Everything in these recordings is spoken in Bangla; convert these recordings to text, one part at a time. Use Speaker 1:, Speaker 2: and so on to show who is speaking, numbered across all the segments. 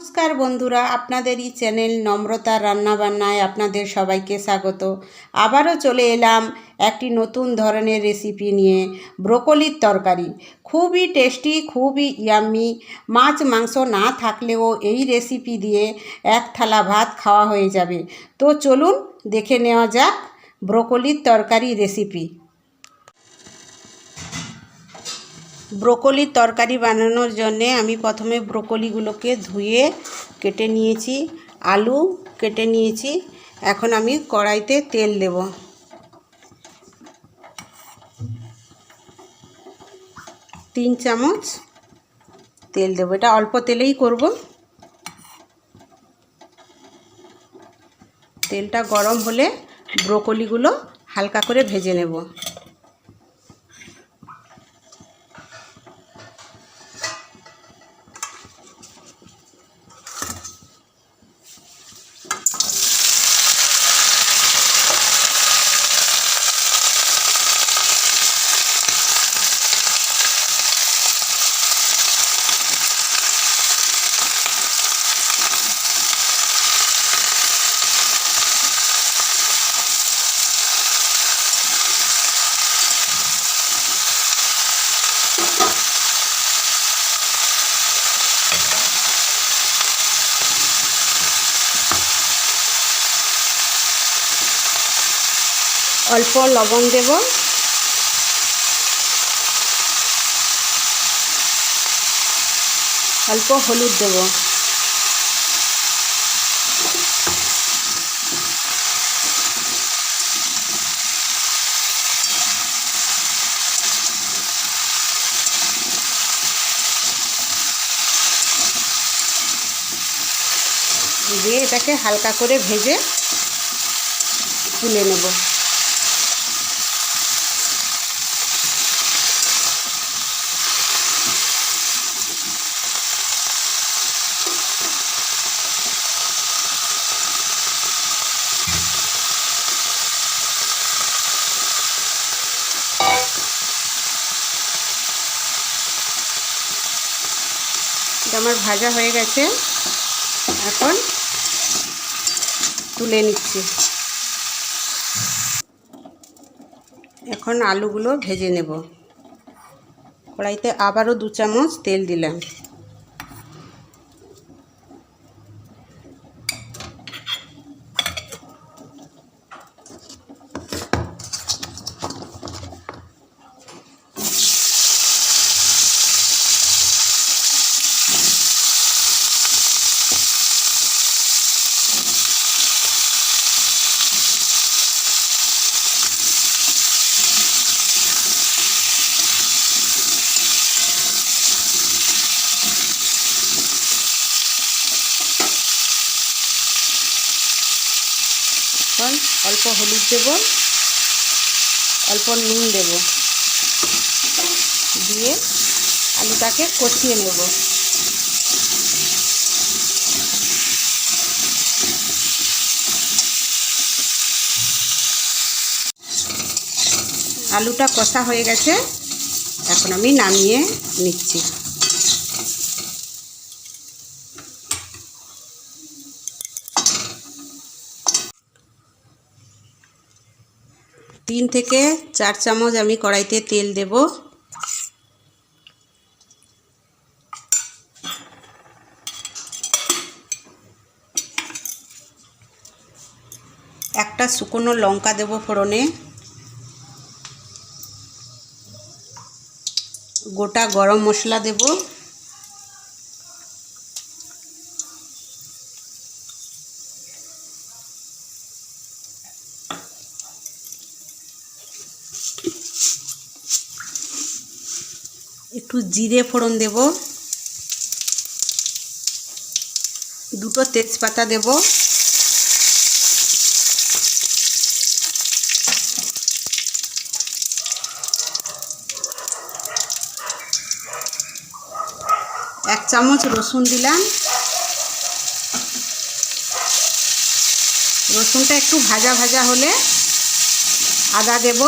Speaker 1: নমস্কার বন্ধুরা আপনাদেরই চ্যানেল নম্রতা রান্নাবান্নায় আপনাদের সবাইকে স্বাগত। আবারও চলে এলাম একটি নতুন ধরনের রেসিপি নিয়ে, ব্রোকলির তরকারি। খুবই টেস্টি খুবই ইয়াম্মি মাছ, মাংস না থাকলেও এই রেসিপি দিয়ে এক থালা ভাত খাওয়া হয়ে যাবে। তো চলুন দেখে নেওয়া যাক ব্রোকলির তরকারি রেসিপি ব্রোকলির তরকারি বানানোর জন্যে আমি প্রথমে ব্রোকলিগুলোকে ধুয়ে কেটে নিয়েছি, আলু কেটে নিয়েছি, এখন আমি কড়াইতে তেল দেব। তিন চামচ তেল দেবো। এটা অল্প তেলেই করব। তেলটা গরম হলে ব্রোকলিগুলো হালকা করে ভেজে নেব। অল্প লবণ দেব। অল্প হলুদ দেব। দিয়ে এটাকে হালকা করে ভেজে তুলে নেব। আমার ভাজা হয়ে গেছে। এখন তুলে নিচ্ছি। এখন আলুগুলো ভেজে নেব। কড়াইতে আবারও দু চামচ তেল দিলাম এখন অল্প হলুদ দেব। অল্প নুন দেব। দিয়ে আলুটাকে কষিয়ে নেব। আলুটা কষা হয়ে গেছে। এখন আমি নামিয়ে নিচ্ছি। তিন থেকে চার চামচ আমি কড়াইতে তেল দেব। একটা শুকনো লঙ্কা দেব ফোড়নে। গোটা গরম মশলা দেব। একটু জিরে ফোড়ন দেব। দুটো তেজপাতা দেব। এক চামচ রসুন দিলাম। রসুনটা একটু ভাজা ভাজা হলে আদা দেব।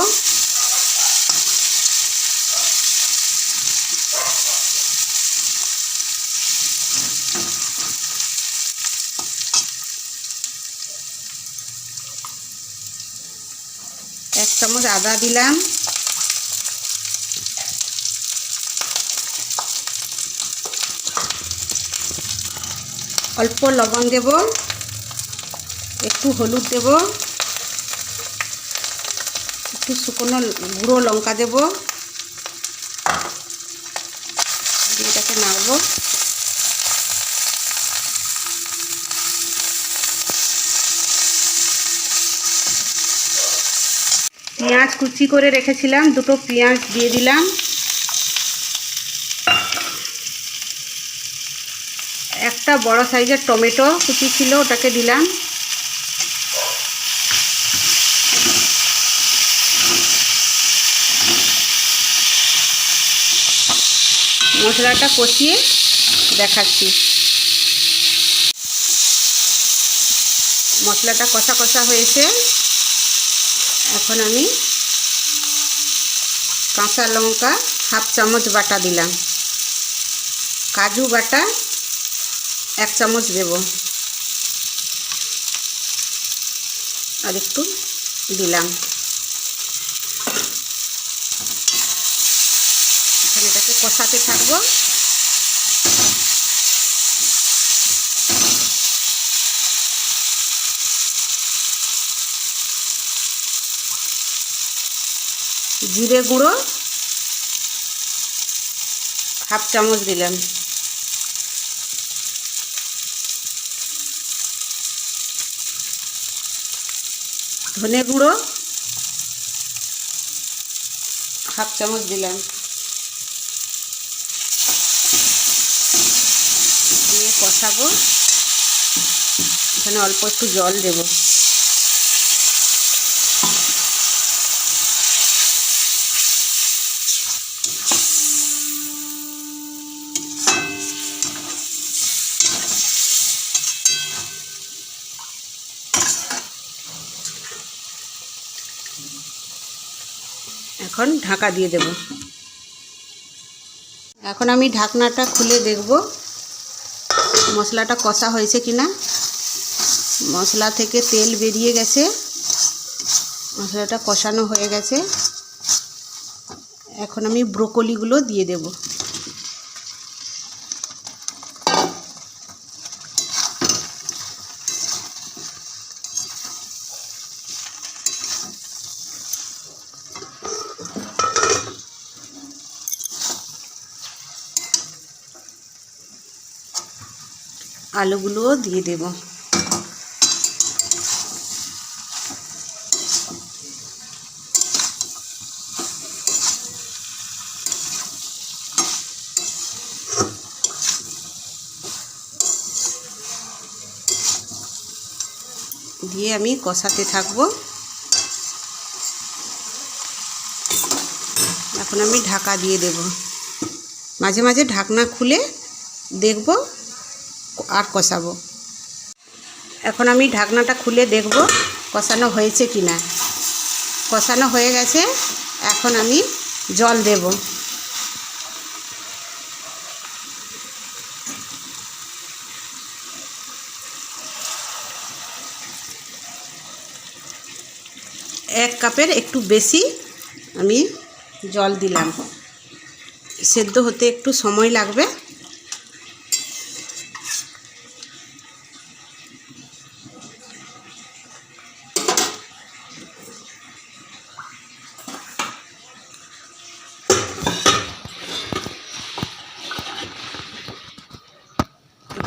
Speaker 1: এক চামচ আদা দিলাম। অল্প লবণ দেব। একটু হলুদ দেব। একটু শুকনো গুঁড়ো লঙ্কা দেব দিয়ে এটাকে নাড়বো পেঁয়াজ কুচি করে রেখেছিলাম, দুটো পেঁয়াজ দিয়ে দিলাম। একটা বড় সাইজের টমেটো কুচি ছিল, ওটাকে দিলাম। মশলাটা কষিয়ে দেখাচ্ছি। মশলাটা কষা কষা হয়েছে। এখন আমি কাঁচা লঙ্কা হাফ চামচ বাটা দিলাম। কাজু বাটা এক চামচ দেব। আর একটু দিলাম। এটাকে কষাতে থাকব। জিরে গুঁড়ো, হাফ চামচ দিলাম। ধনে গুঁড়ো, হাফ চামচ দিলাম। দিয়ে কষাবো। এখানে অল্প একটু জল দেবো। এখন ঢাকা দিয়ে দেব। এখন আমি ঢাকনাটা খুলে দেখব মশলাটা কষা হয়েছে কিনা। মশলা থেকে তেল বেরিয়ে গেছে। মশলাটা কষানো হয়ে গেছে। এখন আমি ব্রোকলিগুলো দিয়ে দেব। আলুগুলোও দিয়ে দেব। দিয়ে আমি কষাতে থাকব। এখন আমি ঢাকা দিয়ে দেব। মাঝে মাঝে ঢাকনা খুলে দেখব আর কষাবো। এখন আমি ঢাকনাটা খুলে দেখব কষানো হয়েছে কি না। কষানো হয়ে গেছে, এখন আমি জল দেব। এক কাপের একটু বেশি আমি জল দিলাম। সেদ্ধ হতে একটু সময় লাগবে।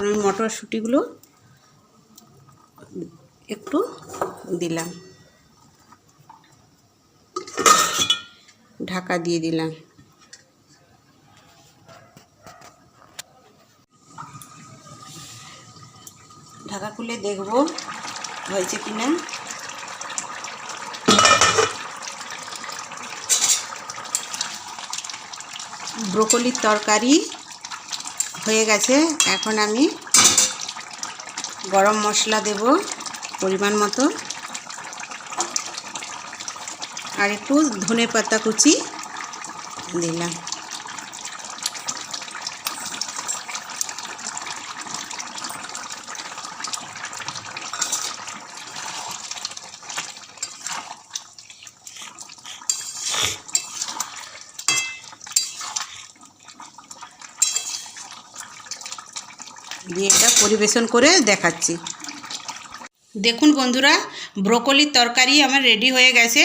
Speaker 1: আমি মটরশুঁটিগুলো একটু দিলাম। ঢাকা দিয়ে দিলাম। ঢাকা খুলে দেখব হয়েছে কি না। ব্রোকলির তরকারি হয়ে গেছে। এখন আমি গরম মশলা দেব পরিমাণ মতো। আর একটু ধনে পাতা কুচি দিলাম। দিয়ে এটা পরিবেশন করে দেখাচ্ছি। দেখুন বন্ধুরা, ব্রোকলির তরকারি আমার রেডি হয়ে গেছে।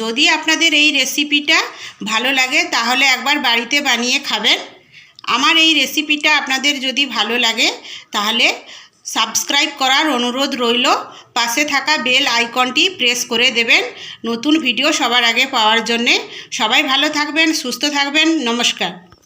Speaker 1: যদি আপনাদের এই রেসিপিটা ভালো লাগে, তাহলে একবার বাড়িতে বানিয়ে খাবেন। আমার এই রেসিপিটা আপনাদের যদি ভালো লাগে, তাহলে সাবস্ক্রাইব করার অনুরোধ রইল। পাশে থাকা বেল আইকনটি প্রেস করে দেবেন নতুন ভিডিও সবার আগে পাওয়ার জন্যে। সবাই ভালো থাকবেন, সুস্থ থাকবেন, নমস্কার।